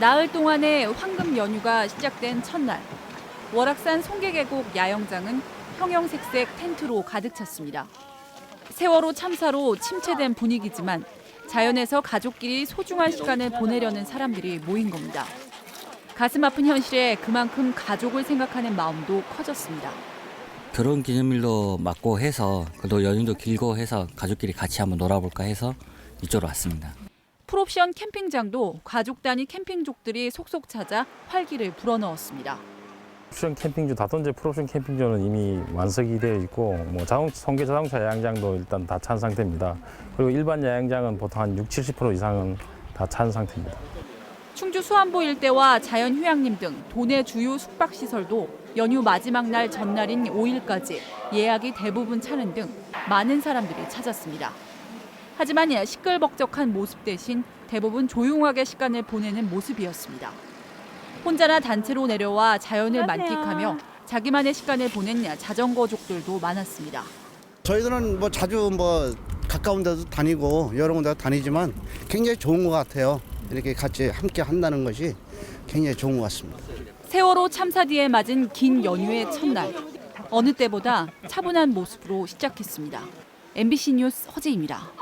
나흘 동안의 황금 연휴가 시작된 첫날 월악산 송계계곡 야영장은 형형색색 텐트로 가득 찼습니다. 세월호 참사로 침체된 분위기지만 자연에서 가족끼리 소중한 시간을 보내려는 사람들이 모인 겁니다. 가슴 아픈 현실에 그만큼 가족을 생각하는 마음도 커졌습니다. 결혼 기념일도 맞고 해서 그래도 연휴도 길고 해서 가족끼리 같이 한번 놀아볼까 해서 이쪽으로 왔습니다. 풀옵션 캠핑장도 가족 단위 캠핑족들이 속속 찾아 활기를 불어넣었습니다. 옵션 캠핑주 다돈제 풀옵션 캠핑장은 이미 완성이 되어 있고 뭐 자동 성계 자동차 야영장도 일단 다 찬 상태입니다. 그리고 일반 야영장은 보통 한 6, 70% 이상은 다 찬 상태입니다. 충주 수안보 일대와 자연휴양림 등 도내 주요 숙박시설도 연휴 마지막 날 전날인 5일까지 예약이 대부분 차는 등 많은 사람들이 찾았습니다. 하지만 시끌벅적한 모습 대신 대부분 조용하게 시간을 보내는 모습이었습니다. 혼자나 단체로 내려와 자연을 만끽하며 자기만의 시간을 보낸 자전거족들도 많았습니다. 저희들은 뭐 자주 뭐 가까운 데도 다니고 여러 군데 다니지만 굉장히 좋은 것 같아요. 이렇게 같이 함께 한다는 것이 굉장히 좋은 것 같습니다. 세월호 참사 뒤에 맞은 긴 연휴의 첫날 어느 때보다 차분한 모습으로 시작했습니다. MBC 뉴스 허재입니다.